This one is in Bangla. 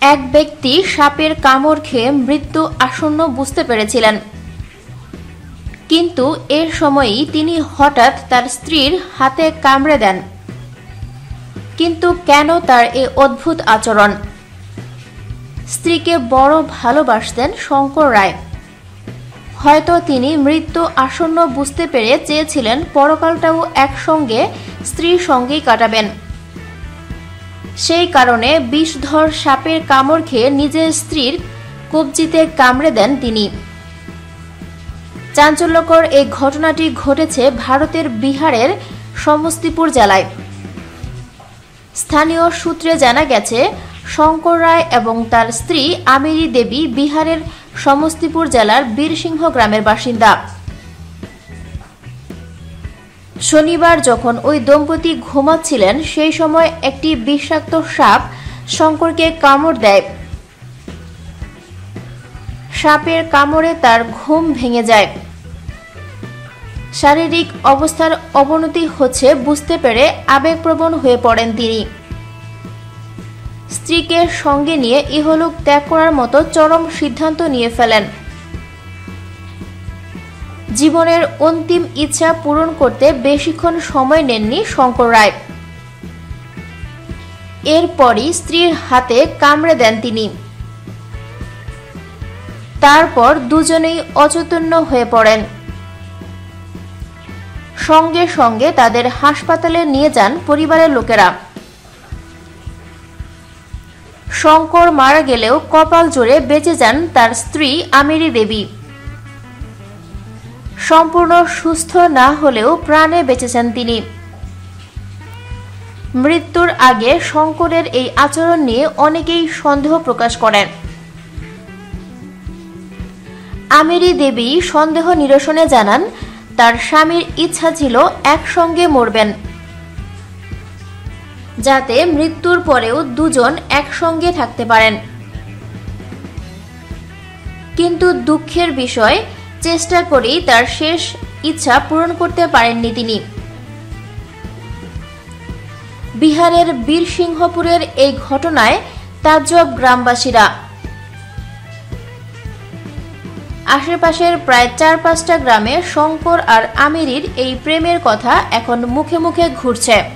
এক ব্যক্তি সাপের কামড় খেয়ে মৃত্যু আসন্ন বুঝতে পেরেছিলেন। কিন্তু এর সময়ই তিনি হঠাৎ তার স্ত্রীর হাতে কামড়ে দেন। কিন্তু কেন তার এ অদ্ভুত আচরণ? স্ত্রীকে বড় ভালোবাসতেন শঙ্কর রায়। হয়তো তিনি মৃত্যু আসন্ন বুঝতে পেরে চেয়েছিলেন পরকালটাও একসঙ্গে স্ত্রীর সঙ্গেই কাটাবেন। সেই কারণে বিষধর সাপের কামড় খেয়ে নিজের স্ত্রীর কবজিতে কামড়ে দেন তিনি। চাঞ্চল্যকর এই ঘটনাটি ঘটেছে ভারতের বিহারের সমস্তিপুর জেলায়। স্থানীয় সূত্রে জানা গেছে, শঙ্কর রায় এবং তার স্ত্রী আমিরি দেবী বিহারের সমস্তিপুর জেলার বীরসিংহ গ্রামের বাসিন্দা। শনিবার যখন ওই দম্পতি ঘুমাচ্ছিলেন, সেই সময় একটি বিষাক্ত সাপ শঙ্করকে কামড় দেয়। সাপের কামড়ে তার ঘুম ভেঙে যায়। শারীরিক অবস্থার অবনতি হচ্ছে বুঝতে পেরে আবেগপ্রবণ হয়ে পড়েন তিনি। স্ত্রীকে সঙ্গে নিয়ে ইহলোক ত্যাগ করার মতো চরম সিদ্ধান্ত নিয়ে ফেলেন। জীবনের অন্তিম ইচ্ছা পূরণ করতে বেশিক্ষণ সময় নেননি শঙ্কর রায়। এরপরই স্ত্রীর হাতে কামড়ে দেন তিনি। তারপর দুজনেই অচৈতন্য হয়ে পড়েন। সঙ্গে সঙ্গে তাদের হাসপাতালে নিয়ে যান পরিবারের লোকেরা। শঙ্কর মারা গেলেও কপাল জোরে বেঁচে যান তার স্ত্রী আমিরি দেবী। সম্পূর্ণ সুস্থ না হলেও প্রাণে বেঁচেছেন তিনি। মৃত্যুর আগে শঙ্করের এই আচরণ নিয়ে অনেকেই সন্দেহ প্রকাশ করেন। আমিরি দেবী সন্দেহ নিরসনে জানান, তার স্বামীর ইচ্ছা ছিল একসঙ্গে মরবেন। যাতে মৃত্যুর পরেও দুজন একসঙ্গে থাকতে পারেন। কিন্তু দুঃখের বিষয়, চেষ্টা করেই তার শেষ ইচ্ছা পূরণ করতে পারেননি তিনি। বিহারের বীরসিংহপুরের এই ঘটনায় তাজ্জব গ্রামবাসীরা। আশেপাশের প্রায় চার পাঁচটা গ্রামে শঙ্কর আর আমিরির এই প্রেমের কথা এখন মুখে মুখে ঘুরছে।